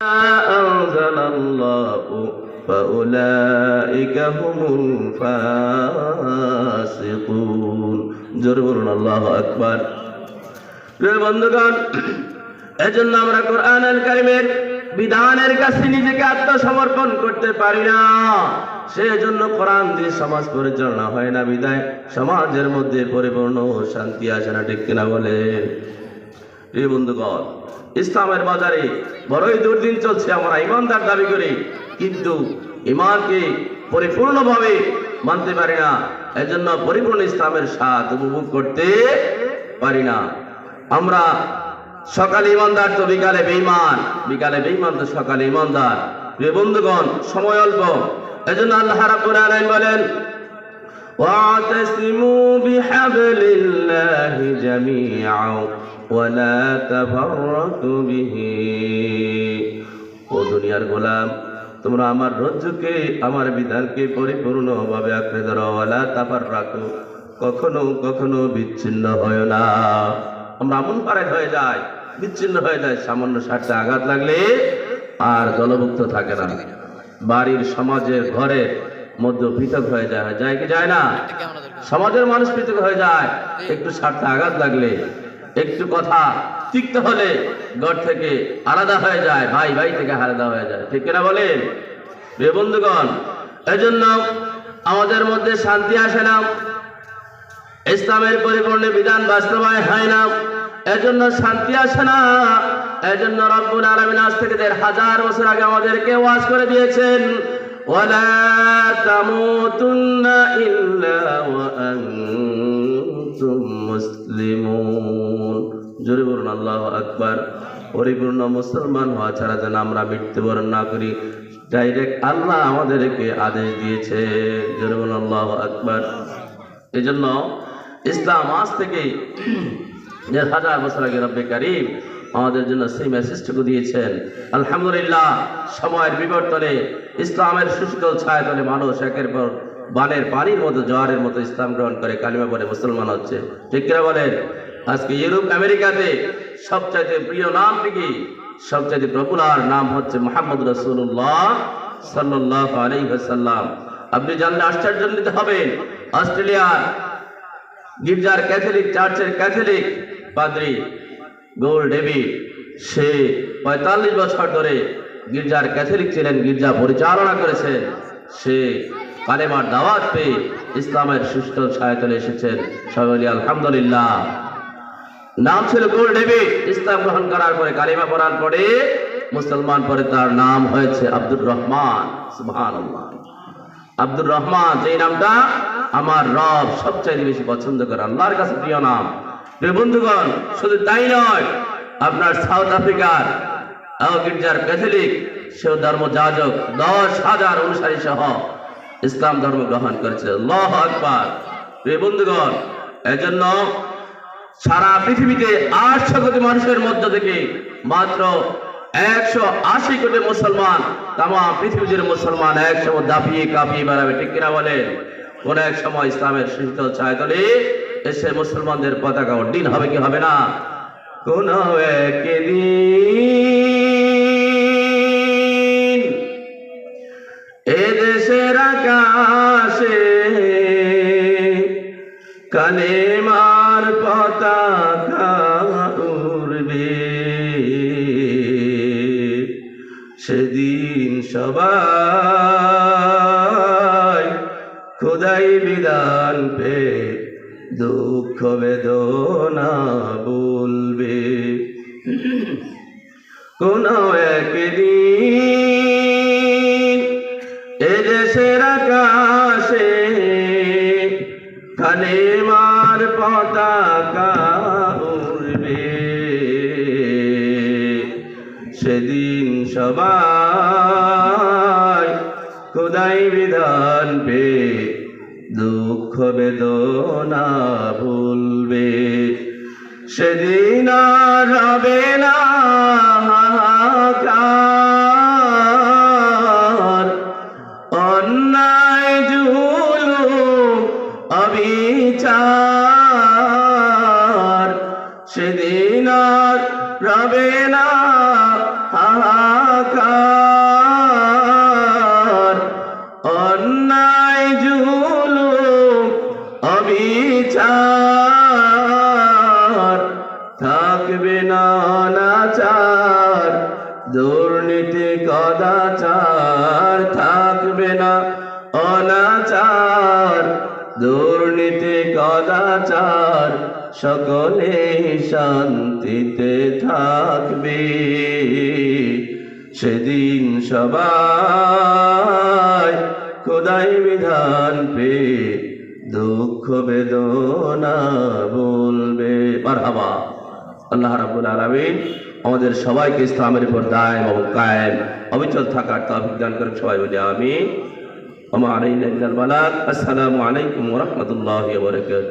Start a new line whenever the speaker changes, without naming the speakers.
أنزل الله فأولئك هم الفاسقون জোরে الله أكبر প্রিয় বন্ধুগণ এজন্য আমরা কোরআন আল কারিমের বিধানের কাছে নিজেকে আত্মসমর্পণ করতে পারি না সেজন্য কোরআন দিয়ে সমাজ পরিচালনা হয় না বিদায় সমাজের মধ্যে পরিপূর্ণ শান্তি আসে না ঠিক কিনা বলে প্রিয় বন্ধুগণ ইসলামের বাজারে বড়ই দুর্দিন চলছে, আমরা ইমানদার দাবি করি। কিন্তু ইমানকে পরিপূর্ণভাবে মানতে পারি না। এজন্য পরিপূর্ণ ইসলামের স্বাদ উপভোগ করতে পারি না। আমরা সকালে ইমানদার তো বিকালে বেইমান বিকালে বেইমান তো সকালে ইমানদার প্রিয় বন্ধুগণ, সময় অল্প। এজন্য আল্লাহ রাব্বুল আলামিন বলেন واعتصموا بحبل الله جميعا ولا تفرقوا به ও দুনিয়ার গোলাম তোমরা আমার রজ্জুকে আমার বিধানকে পরিপূর্ণভাবে আঁকড়ে ধরো ওয়ালা তাফার রাখো কখনো কখনো বিচ্ছিন্ন হয় না আমরা আমন পারে হয়ে যায় বিচ্ছিন্ন হয়ে যায় সামান্য সারটা আঘাত লাগলে আর দলভুক্ত থাকে না বাড়ির সমাজের ঘরে মধ্যে পৃথক হয়ে যায়। যায় কি যায় না? সমাজের মানুষ পৃথক হয়ে যায়। একটু স্বার্থে আঘাত লাগলে, একটু কথা তিক্ত হলে ঘর থেকে আলাদা হয়ে যায়। ভাই ভাই থেকে আলাদা হয়ে যায়। ঠিক কিনা বলেন? প্রিয় বন্ধুগণ, এজন্য আমাদের মধ্যে শান্তি আসে না। ইসলামের পরিপূর্ণ বিধান বাস্তবায় হয় না। এজন্য শান্তি আসে না। এজন্য রব্বুল আলামিন আজ থেকে দেড় হাজার বছর আগে আমাদেরকে ওয়াজ করে দিয়েছেন। ওয়া আনতুম মুসলিমুন জোরে বলুন, আল্লাহু আকবার। পরিপূর্ণ মুসলমান হওয়া ছাড়া যেন আমরা মৃত্যুবরণ না করি ডাইরেক্ট আল্লাহ আমাদেরকে আদেশ দিয়েছে। জোরে আল্লাহু আকবার। এই জন্য ইসলাম আজ থেকে দেড় হাজার বছর আগে রব্বে কারিম আমাদের জন্য সেই মেসেজটুকু দিয়েছেন। আলহামদুলিল্লাহ, সময়ের বিবর্তনে, ইসলামের সুশীতল ছায়াতলে মানুষ একের পর বানের পানির মতো, জোয়ারের মতো ইসলাম গ্রহণ করে, কালিমা পরে মুসলমান হচ্ছে। ঠিক কিনা বলেন? আজকে ইউরোপ, আমেরিকাতে সবচাইতে প্রিয় নামটি কি সবচাইতে পপুলার নাম হচ্ছে মোহাম্মদ রসুল্লাহ সাল্লাহ আলাইসাল্লাম আপনি জানলে আশ্চর্যান্বিত হবেন, অস্ট্রেলিয়ার গির্জার ক্যাথলিক, চার্চের ক্যাথলিক পাদ্রী গোল ডেভিড সে পঁয়তাল্লিশ বছর ধরে গির্জার ক্যাথলিক ছিলেন, গির্জা পরিচালনা করেছেন। সে কালেমার দাওয়াত পেয়ে ইসলামের সুস্থ ছায়াতলে এসেছেন। সবাই আলহামদুলিল্লাহ। নাম ছিল গোল ডেভিড ইসলাম গ্রহণ করার পরে কালিমা পড়ার পরে মুসলমান পরে তার নাম হয়েছে আব্দুর রহমান। আব্দুর রহমান, যেই নামটা আমার রব সবচাইতে বেশি পছন্দ করে, আল্লাহর কাছে প্রিয় নাম। বন্ধুগণ, শুধু তাই নয়, আপনার সাউথ আফ্রিকার গির্জার ক্যাথলিক, সেও ধর্ম যাজক দশ হাজার অনুসারী সহ ইসলাম ধর্ম গ্রহণ করেছে। আল্লাহ আকবার। বন্ধুগণ, এজন্য সারা পৃথিবীতে আটশো কোটি মানুষের মধ্য থেকে মাত্র একশো আশি কোটি মুসলমান তামা পৃথিবীর মুসলমান একসময় দাপিয়ে কাঁপিয়ে বেড়াবে। ঠিক কিনা বলেন? কোন এক সময় ইসলামের শীতল ছায়াতলে এসে মুসলমানদের পতাকা উড্ডীন হবে কি হবে না? কোন একদিন? এদেশের আকাশে কালেমার পতাকা উড়বে। সেদিন সবাই খোদাই বিধান পে দুঃখ বেদনা বলবে। কোন একদিন এদেশের আকাশে কালেমার পতাকা উড়বে। সেদিন সবাই দুঃখ বেদনা ভুলবে। সেদিন আর হবে না অন্যায় জুলুম, অবিচার। সেদিন আর রবে না হাহাকার। কদাচার থাকবে না। অনাচার, দুর্নীতি কদাচার সকলে শান্তিতে থাকবে। সেদিন সবাই খোদাই বিধান পে দুঃখ বেদনা বলবে। মারহাবা। আল্লাহ রাব্বুল আলামিন আমাদের সবাইকে ইসলামের উপর দায় এবং কায়েম অবিচল থাকার তৌফিক দান করেন সবাই বলি আমি আমা আলাইনা ইল্লাল বালাগ আসসালামু আলাইকুম ওয়া রাহমাতুল্লাহি ওয়া বারাকাতুহু